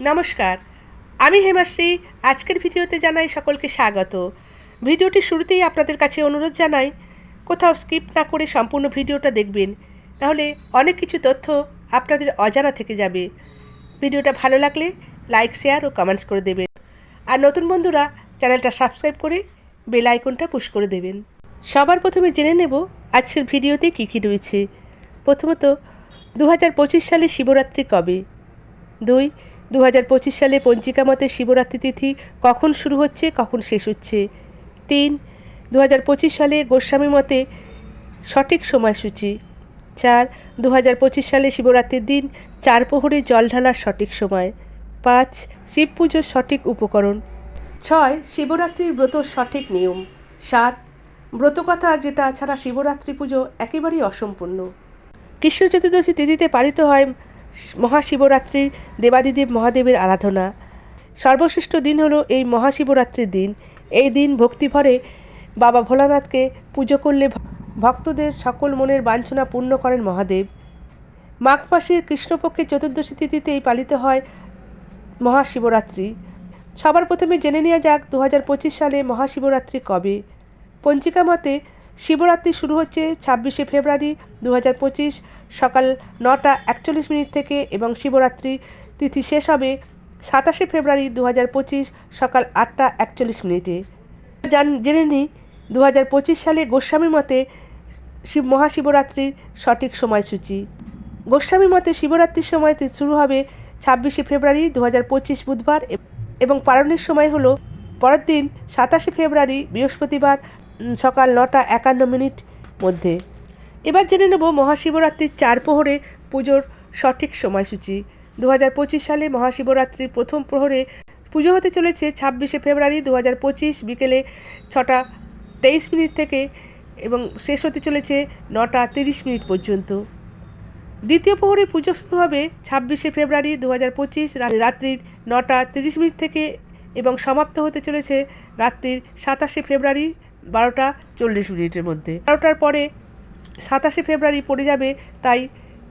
নমস্কার। আমি হেমাশ্রী। আজকের ভিডিওতে জানাই সকলকে স্বাগত। ভিডিওটি শুরুতেই আপনাদের কাছে অনুরোধ জানাই, কোথাও স্কিপ না করে সম্পূর্ণ ভিডিওটা দেখবেন, তাহলে অনেক কিছু তথ্য আপনাদের অজানা থেকে যাবে। ভিডিওটা ভালো লাগলে লাইক, শেয়ার ও কমেন্টস করে দেবেন। আর নতুন বন্ধুরা, চ্যানেলটা সাবস্ক্রাইব করে বেল আইকনটা পুশ করে দেবেন। সবার প্রথমে জেনে নেব, আজকের ভিডিওতে কী কী রয়েছে। প্রথমত দু হাজার পঁচিশ সালে শিবরাত্রি কবে? দুই দু হাজার পঁচিশ সালে পঞ্জিকা মতে শিবরাত্রি তিথি কখন শুরু হচ্ছে, কখন শেষ হচ্ছে? তিন দু সালে গোস্বামী মতে সঠিক সময়সূচি। চার দু সালে শিবরাত্রির দিন চার প্রহরে জল ঢালার সঠিক সময়। পাঁচ, শিব পুজোর সঠিক উপকরণ। ছয়, শিবরাত্রির ব্রত সঠিক নিয়ম। সাত, ব্রতকথা যেটা ছাড়া শিবরাত্রি পুজো একেবারেই অসম্পূর্ণ। কৃষ্ণ চতুর্দশী তিথিতে পালিত হয় মহাশিবরাত্রির দেবাদিদেব মহাদেবের আরাধনা। সর্বশ্রেষ্ঠ দিন হলো এই মহাশিবরাত্রির দিন। এই দিন ভক্তিভরে বাবা ভোলানাথকে পুজো করলে ভক্তদের সকল মনের বাঞ্ছনা পূর্ণ করেন মহাদেব। মাঘ মাসের কৃষ্ণপক্ষের চতুর্দশী তিথিতেই পালিত হয় মহাশিবরাত্রি। সবার প্রথমে জেনে নেওয়া যাক দু হাজার পঁচিশ সালে মহাশিবরাত্রি কবে। পঞ্জিকা মতে শিবরাত্রি শুরু হচ্ছে ছাব্বিশে ফেব্রুয়ারি দু হাজার পঁচিশ সকাল নটা একচল্লিশ মিনিট থেকে এবং শিবরাত্রি তিথি শেষ হবে সাতাশে ফেব্রুয়ারি দু হাজার পঁচিশ সকাল আটটা একচল্লিশ মিনিটে। জান জেনে নিই দু হাজার পঁচিশ সালে গোস্বামী মতে শিব মহাশিবরাত্রির সঠিক সময়সূচি। গোস্বামী মতে শিবরাত্রির সময় শুরু হবে ছাব্বিশে ফেব্রুয়ারি দু হাজার পঁচিশ বুধবার এবং পালনের সময় হলো পরের দিন সাতাশে ফেব্রুয়ারি বৃহস্পতিবার সকাল নটা একান্ন মিনিট মধ্যে। এবার জেনে নেব মহাশিবরাত্রির চার প্রহরে পুজোর সঠিক সময়সূচি। দু হাজার পঁচিশ সালে মহাশিবরাত্রির প্রথম প্রহরে পুজো হতে চলেছে ছাব্বিশে ফেব্রুয়ারি দু হাজার পঁচিশ বিকেলে ছটা তেইশ মিনিট থেকে এবং শেষ হতে চলেছে নটা তিরিশ মিনিট পর্যন্ত। দ্বিতীয় প্রহরে পুজো শুরু হবে ছাব্বিশে ফেব্রুয়ারি দু হাজার পঁচিশ রাত্রির নটা তিরিশ মিনিট থেকে এবং সমাপ্ত হতে চলেছে রাত্রির সাতাশে ফেব্রুয়ারি বারোটা চল্লিশ মিনিটের মধ্যে। বারোটার পরে সাতাশে ফেব্রুয়ারি পড়ে যাবে, তাই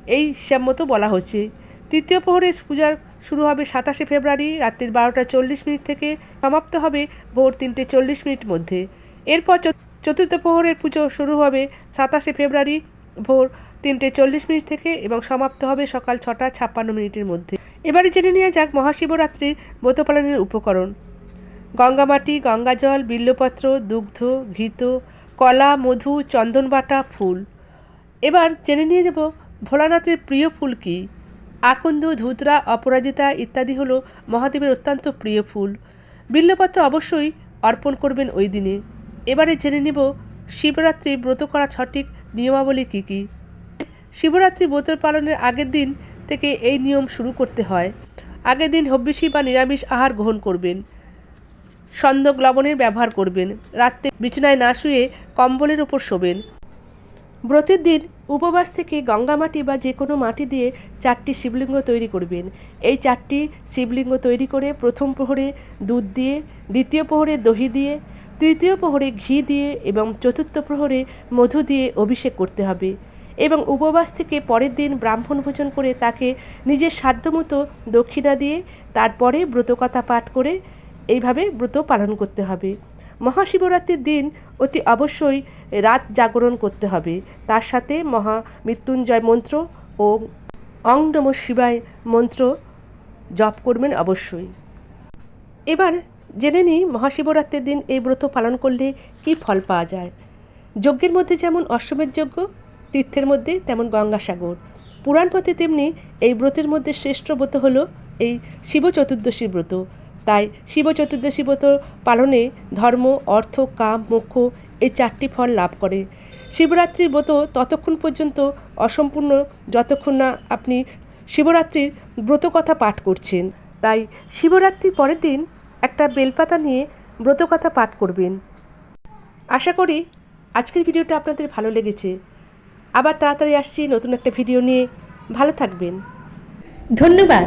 এই হিসাব মতো বলা হচ্ছে। তৃতীয় প্রহরে পূজার শুরু হবে সাতাশে ফেব্রুয়ারি, রাত্রির বারোটা চল্লিশ মিনিট থেকে সমাপ্ত হবে ভোর তিনটে চল্লিশ মিনিট মধ্যে। এরপর চত- চতুর্থ প্রহরের পুজো শুরু হবে সাতাশে ফেব্রুয়ারি, ভোর তিনটে চল্লিশ মিনিট থেকে এবং সমাপ্ত হবে সকাল ছটা ছাপ্পান্ন মিনিটের মধ্যে। এবারে জেনে নেওয়া যাক মহাশিবরাত্রির ব্রত পালনের উপকরণ। গঙ্গামাটি, গঙ্গাজল, বিল্লপত্র, দুগ্ধ, ঘৃত, কলা, মধু, চন্দনবাটা, ফুল। এবার জেনে নিয়ে নেব ভোলানাথের প্রিয় ফুল কী। আকন্দ, ধুতরা, অপরাজিতা ইত্যাদি হলো মহাদেবের অত্যন্ত প্রিয় ফুল। বিল্লপত্র অবশ্যই অর্পণ করবেন ওই দিনে। এবারে জেনে নেব শিবরাত্রি ব্রত করা সঠিক নিয়মাবলী কী কী। শিবরাত্রি ব্রত পালনের আগের দিন থেকে এই নিয়ম শুরু করতে হয়। আগের দিন হব্বিষি বা নিরামিষ আহার গ্রহণ করবেন। সন্দক লবণের ব্যবহার করবেন। রাত্রে বিছানায় না শুয়ে কম্বলের ওপর শোবেন। ব্রতের দিন উপবাস থেকে গঙ্গা মাটি বা যে কোনো মাটি দিয়ে চারটি শিবলিঙ্গ তৈরি করবেন। এই চারটি শিবলিঙ্গ তৈরি করে প্রথম প্রহরে দুধ দিয়ে, দ্বিতীয় প্রহরে দহি দিয়ে, তৃতীয় প্রহরে ঘি দিয়ে এবং চতুর্থ প্রহরে মধু দিয়ে অভিষেক করতে হবে এবং উপবাস থেকে পরের দিন ব্রাহ্মণ ভোজন করে তাকে নিজের সাধ্যমতো দক্ষিণা দিয়ে তারপরে ব্রতকথা পাঠ করে এইভাবে ব্রত পালন করতে হবে। মহাশিবরাত্রির দিন অতি অবশ্যই রাত জাগরণ করতে হবে। তার সাথে মহা মৃত্যুঞ্জয় মন্ত্র ও অং নম শিবায় মন্ত্র জপ করবেন অবশ্যই। এবার জেনে নিই মহাশিবরাত্রির দিন এই ব্রত পালন করলে কী ফল পাওয়া যায়। যজ্ঞের মধ্যে যেমন অশ্বমেধ যজ্ঞ, তীর্থের মধ্যে তেমন গঙ্গাসাগর পুরাণ মতে তেমনি এই ব্রতের মধ্যে শ্রেষ্ঠ ব্রত হলো এই শিব চতুর্দশী ব্রত। তাই শিব চতুর্দশী ব্রত পালনে ধর্ম, অর্থ, কাম, মোক্ষ এই চারটি ফল লাভ করে। শিবরাত্রির ব্রত ততক্ষণ পর্যন্ত অসম্পূর্ণ যতক্ষণ না আপনি শিবরাত্রির ব্রত কথা পাঠ করছেন। তাই শিবরাত্রির পরের দিন একটা বেলপাতা নিয়ে ব্রত কথা পাঠ করবেন। আশা করি আজকের ভিডিওটা আপনাদের ভালো লেগেছে। আবার তাড়াতাড়ি আসছি নতুন একটা ভিডিও নিয়ে। ভালো থাকবেন। ধন্যবাদ।